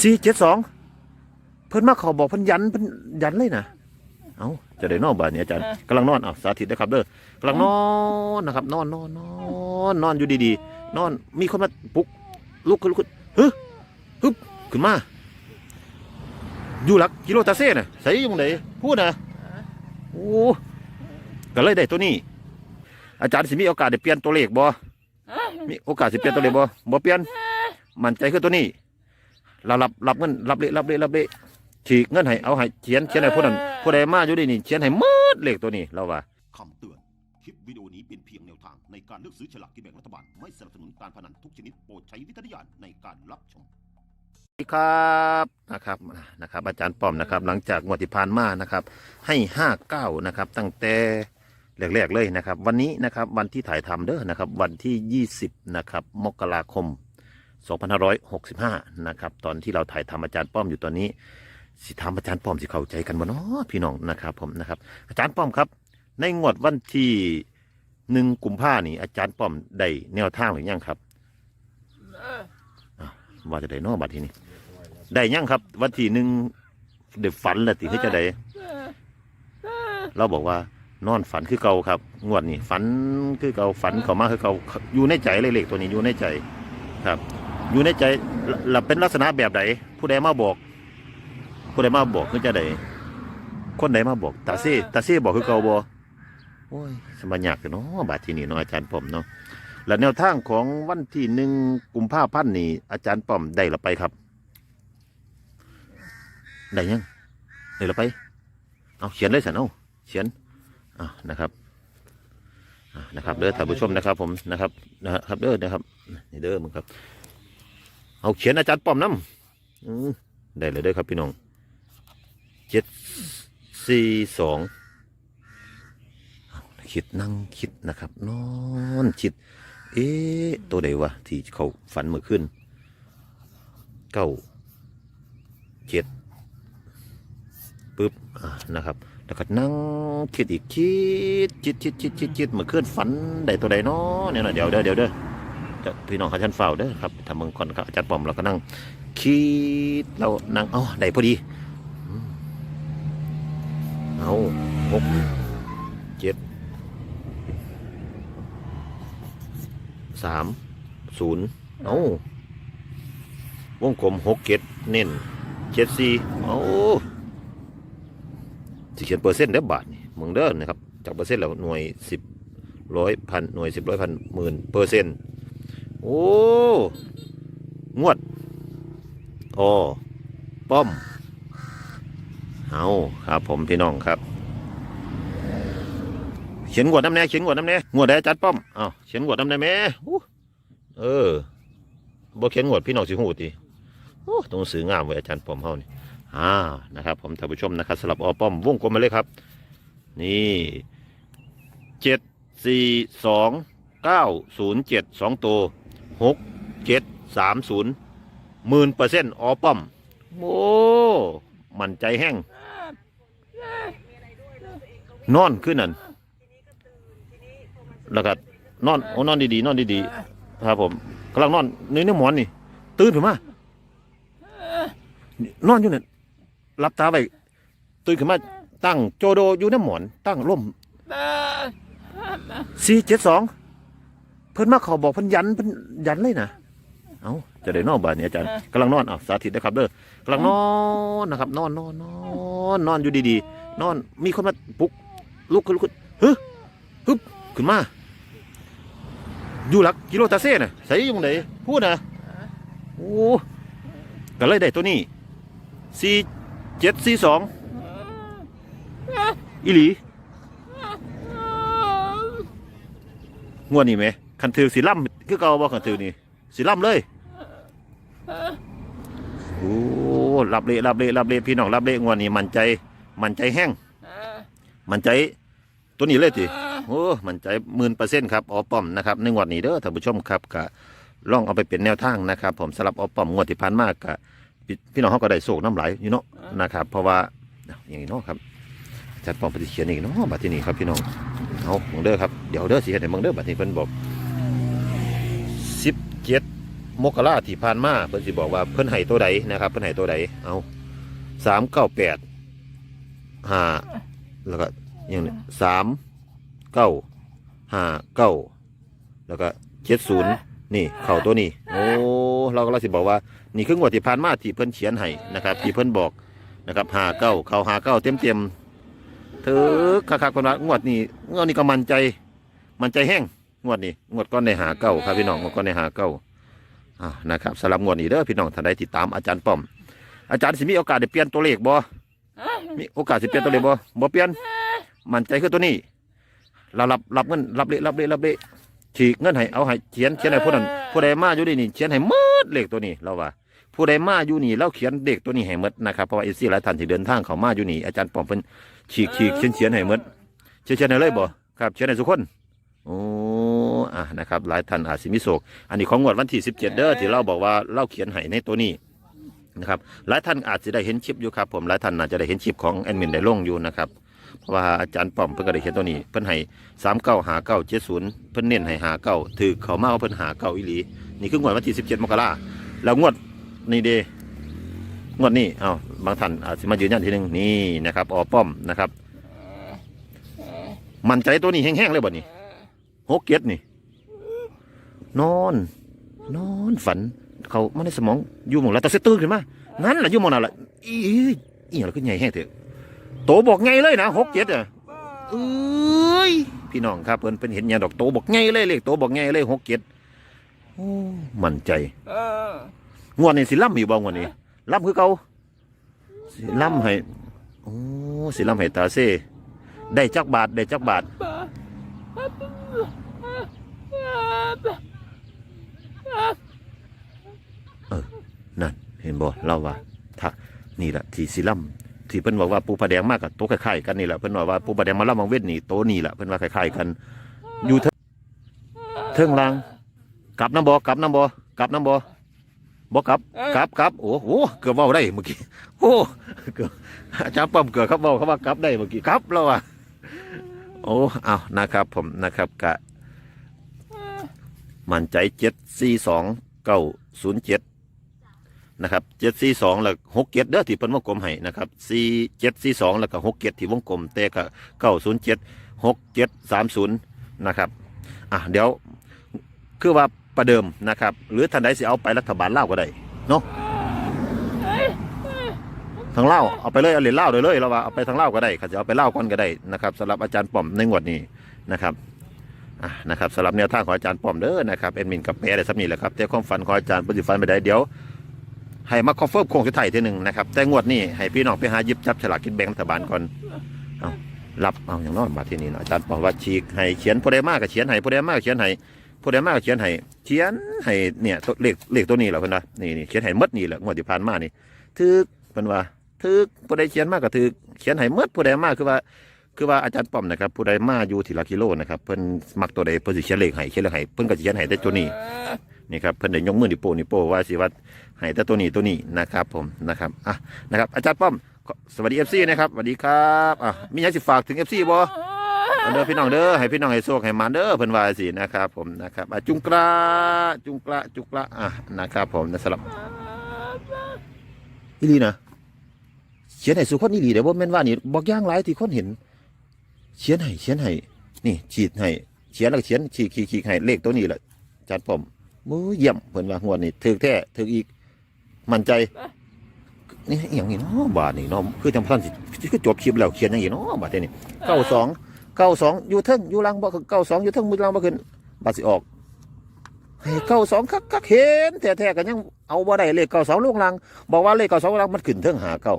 สี่เจ็ดสองเพิ่นมาเขาบอกเพิ่นยันเพิ่นยันเลยนะเอ้าจะได้นอนบ้านนี้อาจารย์กำลังนอนอะสาธิตนะครับเด้อกำลังนอนนะครับ นอนนอนนอนนอนอยู่ดีๆ นอนมีคนมาปลุกลุกขึ้นลุกขึ้นฮึฮึบขึ้นมา อยู่หลักกิโลตาเซ่น่ะใส่อยู่ไหนพูดนะโอ้ก็เลยได้ตัวนี้ อาจารย์สิมีโอกาสได้เปลี่ยนตัวเลขบ่มีโอกาสสิเปลี่ยนตัวเลขบ่บ่เปลี่ยนมั่นใจคือตัวนี้ เรารับรับเงินรับเละรับเละรับเละฉีกเงินให้เอาให้เขียนเขียนให้ผู้นั้นผู้ใดมาอยู่ดีนี่เขียนให้หมืดเลขตัวนี้เราว่าคำเตือน คลิปวิดีโอนี้เป็นเพียงแนวทางในการเลือกซื้อฉลากกินแบ่งรัฐบาล ไม่สนับสนุนการพนันทุกชนิดโปรดใช้วิจารณญาณในการรับชม สวัสดีครับนะครับนะครับ อาจารย์ป้อมนะครับ หลังจากงวดที่ผ่านมานะครับ ให้ห้าเก้านะครับ ตั้งแต่แรกๆเลยนะครับ วันนี้นะครับวันที่ถ่ายทำเด้อนะครับ วันที่20นะครับ มกราคม 2565 นะครับ ตอนที่เราถ่ายทำอาจารย์ป้อมอยู่ตอนนี้ สิทำอาจารย์ป้อมสิเข้าใจกันบ่เนาะพี่น้องนะครับผมนะครับ อาจารย์ป้อมครับ ในงวดวันที่หนึ่งกุมภานี่ อาจารย์ป้อมได้แนวทางหรือยังครับอ้าวว่าจะได้เนอบัดทีนี้ได้ยังครับ วันที่หนึ่งเด็ฝันละติให้จะได้เราบอกว่านอนฝันคือเก่าครับ งวดนี้ฝันคือเก่าฝันเขามาคือเก่าอยู่ในใจเลยเลขตัวนี้อยู่ในใจครับ อยู่ในใจหลับเป็นลักษณะแบบใดผู้ใดมาบอก ผู้ใดมาบอกคือจะได้คนใดมาบอกตาเซ่ตาเซ่บอกคือเก่าบ่โอ้ยสมัยยากเนาะบาที่นี่เนาะอาจารย์ป้อมเนาะและแนวทางของวันที่หนึ่งกุมภาพันธ์นี่อาจารย์ป้อมได้ละไปครับได้ยังได้ละไป เอาเขียนเลยสันเอาเขียนอ่านะครับอ่านะครับเด้อท่านผู้ชมนะครับ ผมนะครับนะครับเด้อนะครับนี่เด้อมึงครับ เอาเขียนอาจารย์ป้อมน้ำอืมได้เลยเด้อครับพี่น้องเจ็ดสี่สองเอาคิดนั่งคิดนะครับ นอนคิด เอ๊ะตัวใดวะที่เขาฝันเมื่อคืนเก้าเจ็ดปึ๊บอ่านะครับ แล้วก็นั่งคิดอีกคิดคิดคิดคิดคิดคิดเมื่อคืนฝันได้ตัวใดเนาะเนี่ยนะเดี๋ยวเดี๋ยวเดี๋ยวเด้อเดี๋ยว พี่น้องเขาชันเฝ้าเด้อครับทำเมืองก่อนครับอาจารย์ปอมเราก็นั่งคิดเรานั่งเอ๋อได้พอดีเอาหกเจ็ดสามศูนย์เอาวงกลมหกเจ็ดเน้นเจ็ดสี่เอาสิเขียนเปอร์เซ็นต์เด้อบาทนี่มึงเด้อนะครับจากเปอร์เซ็นต์แล้วหน่วยสิบร้อยพันหน่วยสิบร้อยพันหมื่นเปอร์เซ็นต์ โอ้ งวดโออป้อม เอาครับผมพี่น้องครับ เขียนงวดน้ำแน่เขียนงวดน้ำแน่งวดได้จัดป้อมเอาเขียนงวดน้ำแน่แม่อู้เออบ่เขียนงวดพี่น้องสิหูตีโอ้ต้องซื้องามไว้อาจารย์ป้อมเฮานี่อ่านะครับ ผมท่านผู้ชมนะครับสลับออป้อมวงกลมมาเลยครับ นี่เจ็ดสี่สองเก้าศูนย์เจ็ดสองตัว หกเจ็ดสามศูนย์หมื่นเปอร์เซ็นต์ออป้อม โอ้มันใจแห้งนอนขึ้นนั่นแล้วก็นอนโอ้นอนดีๆนอนดีๆครับผมกำลังนอนในเนื้อหมอนนี่ ตื่นขึ้นมานอนอยู่นั่นรับตาไปตื่นขึ้นมาตั้งโจโดอยู่น้ำหมอน ตั้งร่มสี่เจ็ดสอง เพิ่นมาเขาบอกเพิ่นยันเพิ่นยันเลยนะเอ้าจะได้นอนบ้านนี้อาจารย์กำลังนอนอะสาธิตนะครับเด้อกำลังนอนนะครับ นอนนอนนอนนอนอยู่ดีๆ นอนมีคนมาปลุกลุกขึ้นลุกขึ้นฮึฮึบขึ้นมา อยู่หลักกิโลตาเซ่น่ะใส่อยู่ไหนพูดนะโอ้ก็เลยได้ตัวนี้สี่เจ็ดสี่สองอีหลีงวดนี้ไหม คันถือสีล่ำคือเก่าบ่คันถือนี่สีล่ำเลยโอ้รับเละรับเละรับเละพี่น้องรับเละงวดนี้มันใจ มันใจแห้งมันใจตัวนี้เลยทีโอ้มันใจหมื่นเปอร์เซ็นต์ครับออป้อมนะครับในงวดนี้เด้อท่านผู้ชมครับกะลองเอาไปเป็นแนวทางนะครับ ผมสำหรับออป้อมงวดที่ผ่านมากกะพี่น้องเขาก็ได้โศกน้ำไหลอยู่เนาะนะครับ เพราะว่าอย่างนี้เนาะครับจัดปอมปฏิเขียนอีกเนาะบัดที่นี่ครับพี่น้องเอาเมืองเด้อครับเดี๋ยวเด้อสิเห็นในเมืองเด้อบัดนี้เพิ่นบอก สิบเจ็ดมกราที่ผ่านมาเพิ่นสิบอกว่าเพิ่นให้ตัวใดนะครับ เพิ่นให้ตัวใดเอาสามเก้าแปดห้าแล้วก็อย่างนี้สามเก้าห้าเก้าแล้วก็เจ็ดศูนย์นี่เข่าตัวนี้ โอ้เราก็เราสิบอกว่า นี่คืองวดที่ผ่านมาที่เพิ่นเขียนให้นะครับ ที่เพิ่นบอกนะครับห้าเก้าเข่าห้าเก้าเต็มเต็มๆเธอคักๆคนว่างวดนี้งวดนี้ก็มันใจ มันใจแห้ง งวดนี้งวดก้อนในหาเก้าครับพี่น้องงวดก้อนในหาเก้าอ่านะครับสำหรับงวดนี้เด้อพี่น้องท่านใดติดตามอาจารย์ป้อม อาจารย์สิมีโอกาสได้เปลี่ยนตัวเลขบ่มีโอกาสสิเปลี่ยนตัวเลขบ่บ่เปลี่ยนมั่นใจคือตัวนี้เรารับรับเงินรับเละรับเละรับเละฉีกเงินให้เอาให้เขียนเขียนให้ผู้นั้นผู้ใดมาอยู่นี่นี่เขียนให้หมดเลขตัวนี้เราว่า ผู้ใดมาอยู่นี่เราเขียนเลขตัวนี้ให้หมดนะครับเพราะว่าเอซี่หลายท่านที่เดินทางเข้ามาอยู่นี่อาจารย์ป้อมเพิ่นฉีกฉีกเขียนเขียนให้หมดเขียนเขียนให้เลยบ่ครับ เขียนให้ทุกคนโอ้ อะนะครับหลายท่านอาจสิมีโศก อันนี้ของงวดวันที่ 17 เด้อที่เราบอกว่าเราเขียนให้ในตัวนี้นะครับหลายท่านอาจจะได้เห็นคลิปอยู่ครับผมหลายท่านอาจจะได้เห็นคลิปของแอดมินได้ลงอยู่นะครับเพราะว่าอาจารย์ป้อมเพิ่นก็ได้เขียนตัวนี้เพิ่นให้สามเก้าหาเก้าเจ็ดศูนย์เพิ่นเน้นให้หาเก้าถือเขามาว่าเพิ่นหาเก้าอีหลีนี่คืองวดวันที่ 17 มกราแล้วงวดนี่เดงวดนี้เอาบางท่านอาจจะมายืนยันทีหนึงนี่นะครับอป้อมนะครับ มั่นใจตัวนี้แห้งๆเลยบ่นี่หกเก็ดนี่ นอน นอนฝัน เขามาในสมองอยู่หมองแล้วแต่เสตื่นขึ้นมานั่นแหละอยู่หมองนั่นแหละอีอีอะไรขึ้นใหญ่แห้งเถอะโตบอกไงเลยนะหกเจ็ดอะเอ้ยพี่น้องครับเพิ่นเป็นเห็นอย่างดอกโตบอกไงเลยเลขโตบอกไงเลยหกเจ็ดโอ้มั่นใจงวดนี้สิล่ำอยู่บ้างวันนี้ล่ำคือเก่าสิล่ำให้โอ้สิล่ำให้ตาเซ่ได้จักบาทได้จักบาท นั่นเห็นบ่เล่าว่าถ้านี่แหละที่สิลัมที่เพิ่นบอกว่าปูผาแดงมากกับโตวคล้ายๆกันนี่แหละเพิ่นบอกว่าปูผาแดงมาล่ำมังเวทนี่โตนี่แหละเพิ่นว่าคล้ายๆกัน อยู่เทิงเทิงลางกลับน้ำบ่กลับน้ำบ่กลับน้ำบ่บ่กลับกลับกลับโอ้โหเกือบเว้าได้เมื่อกี้โอ้เกือบอาจารย์ป้อมเกือบเขาเว้าเขาว่ากลับได้เมื่อกี้กลับแล้วอะโอ้เอานะครับ ผมนะครับกะมั่นใจเจ็ดสี่สองเก้าศูนย์เจ็ด นะครับเจ็ดสี่สองแล้วหกเจ็ดเด้อที่เพิ่นวงกลมให้นะครับสี่เจ็ดสี่สองแล้วก็หกเจ็ดที่วงกลมแต่ก็เก้าศูนย์เจ็ดหกเจ็ดสามศูนย์นะครับอะเดี๋ยวคือว่าประเดิมนะครับ หรือท่านใดสิเอาไปรัฐบาลเล่าก็ได้เนาะทางเล่าเอาไปเลยเอาเหรียญเล่าเลยเลยเราว่าเอาไปทางเล่าก็ได้เขาจะเอาไปเล่าก่อนก็ได้นะครับสำหรับอาจารย์ป้อมในงวดนี้นะครับอะนะครับสำหรับแนวทางของอาจารย์ป้อมเด้อนะครับเอ็นมินกับแปรได้สักนี้แหละครับแต่ความฝันของอาจารย์ปฏิฟันไปได้เดี๋ยว ให้มาคอนเฟิร์มโค้งสุดท้ายทีหนึ่งนะครับ แต่งวดนี้ให้พี่น้องไปหาหยิบจับฉลากกินแบ่งรัฐบาลก่อนเอารับเอาอย่างน้อยมาที่นี่นะอาจารย์บอกว่าฉีกให้เขียนผู้ใดมากก็เขียนให้ผู้ใดมากก็เขียนให้ผู้ใดมากก็เขียนให้เขียนให้เนี่ยเลขเลขตัวนี้แหละเพิ่อนว่านี่นี่เขียนให้มดนี่แหละงวดที่ผ่านมานี่ทึกเพิ่อนว่าทึกผู้ใดเขียนมากก็ทึกเขียนให้มดผู้ใดมากคือว่าคือว่าอาจารย์ป้อมนะครับผู้ใดมาอยู่ทีละกิโลนะครับเพิ่นมักตัวใดเพิ่นสิเขียนเลขให้เขียนเลขให้เพิ่นก็สิเขียนให้แต่ตัวนี้ นี่ครับเพิ่นได้ยกมือนิโปนิโปว่าสิว่าให้แต่ตัวนี้ตัวนี้นะครับผมนะครับอะนะครับอาจารย์ป้อมสวัสดีเอฟซีนะครับสวัสดีครับอะมีหยังสิฝากถึงเอฟซีบ่เอเด้อพี่น้องเด้อให้พี่น้องให้โชคให้มาเด้อเพิ่นว่าสินะครับผมนะครับอะจุงกระจุงกระจุงกระอะนะครับผมนะสำหรับอีลีนะเขียนให้สุคนอีลีเดี๋ยวบ่แม่นว่านี่บอกย่างหลายที่คนเห็นเขียนให้เขียนให้นี่ฉีดให้เขียนแล้วเขียนขีดขีดขีดให้เลขตัวนี้แหละอาจารย์ป้อม มือเยี่ยมเพิ่นว่างวดนี้ถึกแท้ถึกอีก มั่นใจ นี่อหย่างนี้เนาะบาทนี่เนาะคือจังพันสิคือจบคลิปแล้วเขียนอย่างนี้เนาะบาทนี้เก้าสองเก้าสองอยู่เทิงอยู่หลังบ่เก้าสองอยู่เทิงมือหลังบ่ขึ้นบาทสิออกให้เก้าสองคักคักเห็นแท้ๆกันยังเอาบ่ได้เลขเก้าสองลงหลัง บอกว่าเลขเก้าสองลงหลังมันขึ้นเทิงหาเก้า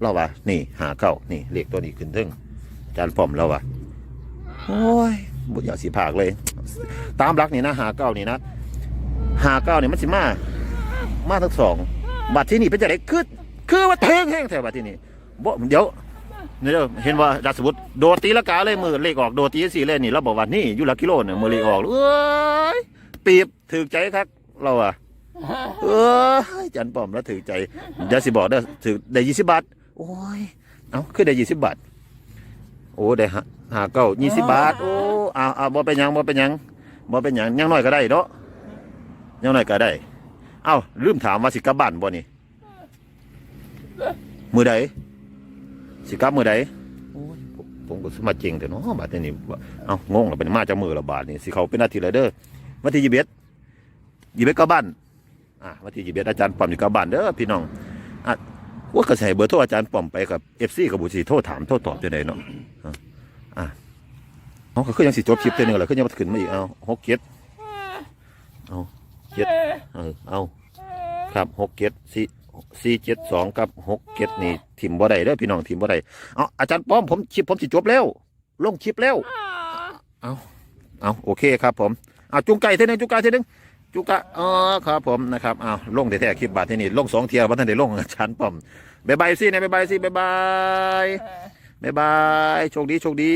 เราว่านี่หาเก้านี่เลขตัวนี้ขึ้นเทิงอาจารย์ป้อมเราว่าโอ้ยบ่อยากสิพากเลย ตามหลักนี่นะหาเก้านี่นะ หาเก้าเนี่ยมันสิมา มาทั้งสองบัตรที่นี่เป็นจะได้คือคือว่าเทงแห้งแถวบัตรที่นี่บ่เดี๋ยวเดี๋ยวเห็นว่าดัสมุดโดตีละกาเลยมือเลขออกโดตีสี่เล่นนี่เราบอกว่านี่อยู่ลักกิโลเนี่ยมือเลขออกเอ้ยปีบถือใจครับเราอะเอ้ยจันป้อมแล้วถือใจเดี๋ยวสิบอกได้ถือได้ยี่สิบบาทโอ้ยเอ้าคือได้ยี่สิบบาทโอ้ได้หาเก้ายี่สิบบาทโอ้เอาเอาบ่เป็นยังบ่เป็นยังบ่เป็นยังยังน้อยก็ได้เนาะ ยังน้อยก็ได้ เอ้าลืมถามว่าสิกลับบ้านบ่นี่มือใดสิกลับมือใดโอ้ยผมผมก็สมาจริงแต่เนาะบาดนี้เอ้างงแล้วเป็นมาจากมือละบาทนี่สิเขาเป็นอาทิตย์เลยเด้อวันที่ยี่สิบเอ็ดยี่สิบเอ็ดกลับบ้านอะวันที่ยี่สิบเอ็ดอาจารย์ป้อมอยู่กลับบ้านเด้อพี่น้องอะว่ากระแสเบอร์โทรอาจารย์ป้อมไปกับเอฟซีกับบุตรีโทรถามโทรตอบจะได้เนาะอะอะเขาก็คือยังสิจบคลิปเท่านึงแหละคือยังมาขึ้นมาอีกเอาหกเจ็ดเอา เจ็ดเออเอาครับหกเจ็ดสี่สี่เจ็ดสองกับหกเจ็ดนี่ทิมบ่ได้เด้อพี่น้องทิมบ่ได้เอาอาจารย์ป้อมผมคลิปผมสิจบแล้ว ลงคลิปแล้วเอาเอาโอเคครับผมเอาจุงไก่เท่านึงจุงไก่เท่านึงจุงกะอ๋อครับผมนะครับเอาลงแต่แท้ๆคลิปบาทที่นี่ลงสองเทียร์วันทันได้ลงอาจารย์ป้อมบ๊ายบายสินะบ๊ายบายสิบ๊ายบายบ๊ายบายโชคดีโชคดี